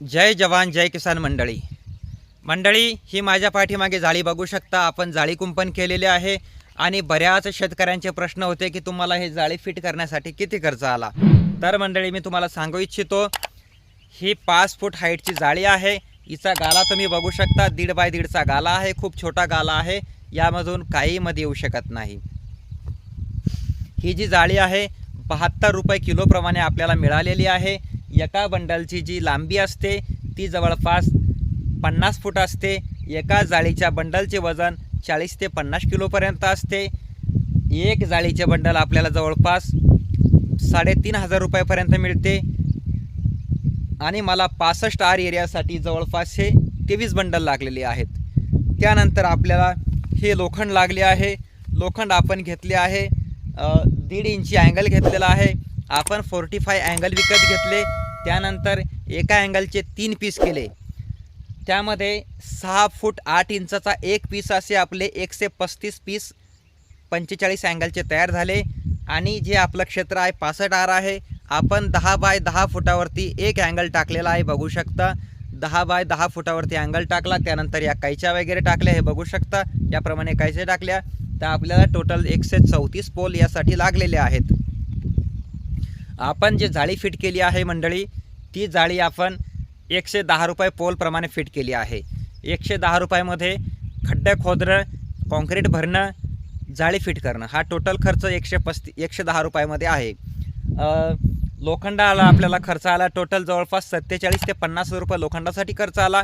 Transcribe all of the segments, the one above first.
जय जवान जय किसान मंडळी. मंडळी ही माझ्या पाठीमागे जाळी बघू शकता. आपण जाळी कुंपण केलेले आहे आणि बऱ्याच शेतकऱ्यांचे प्रश्न होते की तुम्हाला हे जाळी फिट करण्यासाठी किती खर्च आला? तर मंडळी मी तुम्हाला सांगू इच्छितो ही पाच फूट हाईटची जाळी आहे. हिचा गाला तुम्ही बघू शकता. दीड बाय दीडचा गाला आहे. खूप छोटा गाला आहे. यामधून काही मध्ये येऊ शकत नाही. ही जी जाळी आहे बहात्तर रुपये किलोप्रमाणे आपल्याला मिळालेली आहे. एका बंडलची जी लांबी असते ती जवळपास पन्नास फूट असते. एका जाळीच्या बंडलचे वजन चाळीस ते पन्नास किलोपर्यंत असते. एक जाळीचे बंडल आपल्याला जवळपास साडेतीन हजार रुपयापर्यंत मिळते. आणि मला पासष्ट आर एरियासाठी जवळपास हे तेवीस बंडल लागलेले आहेत. त्यानंतर आपल्याला हे लोखंड लागले आहे. लोखंड आपण घेतले आहे. दीड इंची अँगल घेतलेला आहे. आपण फोर्टी फाय अँगल विकत घेतले. त्यानंतर एका अँगलचे तीन पीस केले. त्यामध्ये सहा फूट आठ इंचाचा एक पीस असे आपले एकशे पस्तीस पीस पंचेचाळीस अँगलचे तयार झाले. आणि जे आपलं क्षेत्र आहे पासष्ट आर आहे आपण दहा बाय दहा फुटावरती एक अँगल टाकलेला आहे बघू शकता. दहा बाय दहा फुटावरती अँगल टाकला त्यानंतर या कैच्या वगैरे टाकल्या हे बघू शकता. याप्रमाणे कैच्या टाकल्या? तर आपल्याला टोटल एकशे चौतीस पोल यासाठी लागलेले आहेत. आपण जे जाळी फिट केली आहे मंडळी ती जाळी आपण एकशे दहा रुपये पोलप्रमाणे फिट केली आहे. एकशे दहा रुपयामध्ये खड्डे खोदणं कॉन्क्रीट भरणं जाळी फिट करणं हा टोटल खर्च एकशे पस्ती एकशे दहा रुपयामध्ये आहे. अ, लोखंडाला आपल्याला खर्च आला टोटल जवळपास सत्तेचाळीस ते पन्नास हजार रुपये लोखंडासाठी खर्च आला.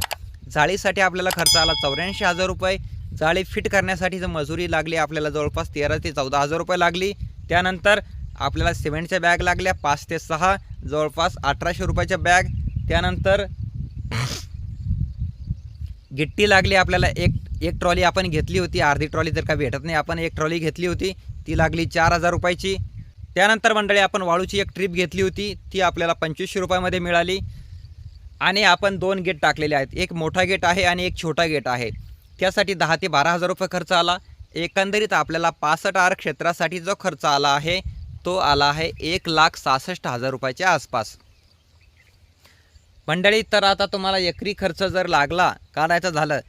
जाळीसाठी आपल्याला खर्च आला चौऱ्याऐंशी हजार रुपये. जाळी फिट करण्यासाठी जर मजुरी लागली आपल्याला जवळपास तेरा ते चौदा हजार रुपये लागली. त्यानंतर आपल्याला सिमेंटच्या बॅग लागल्या पाच ते सहा जवळपास अठराशे रुपयाच्या बॅग. त्यानंतर गिट्टी लागली आपल्याला एक एक ट्रॉली आपण घेतली होती अर्धी ट्रॉली जर का भेटत नाही आपण एक ट्रॉली घेतली होती ती लागली चार हजार रुपयाची. त्यानंतर मंडळी आपण वाळूची एक ट्रीप घेतली होती ती आपल्याला पंचवीसशे रुपयामध्ये मिळाली. आणि आपण दोन गेट टाकलेले आहेत एक मोठा गेट आहे आणि एक छोटा गेट आहे. त्यासाठी दहा ते बारा हजार रुपये खर्च आला. एकंदरीत आपल्याला पासष्ट आर क्षेत्रासाठी जो खर्च आला आहे तो आला आहे एक लाख सहासष्ट हजार रुपयाच्या आसपास. मंडळी तर आता तुम्हाला एकरी खर्च जर लागला काढायचं झालं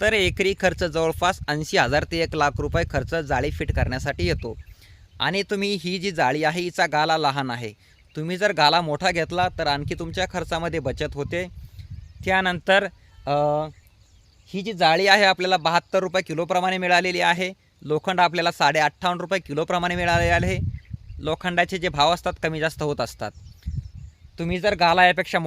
तर एकरी खर्च जवळपास ऐंशी हजार ते एक लाख रुपये खर्च जाळी फिट करण्यासाठी येतो. आणि तुम्ही ही जी जाळी आहे हिचा गाला लहान आहे. तुम्ही जर गाला मोठा घेतला तर आणखी तुमच्या खर्चामध्ये बचत होते. त्यानंतर ही जी जाळी आहे आपल्याला बहात्तर रुपये किलोप्रमाणे मिळालेली आहे. लोखंड आपल्याला साडे अठ्ठावन्न रुपये किलोप्रमाणे मिळालेले आहे. लोखंडाचे जे भाव असतात कमी जास्त होत असतात. तुम्ही जर गाला यापेक्षा मोठा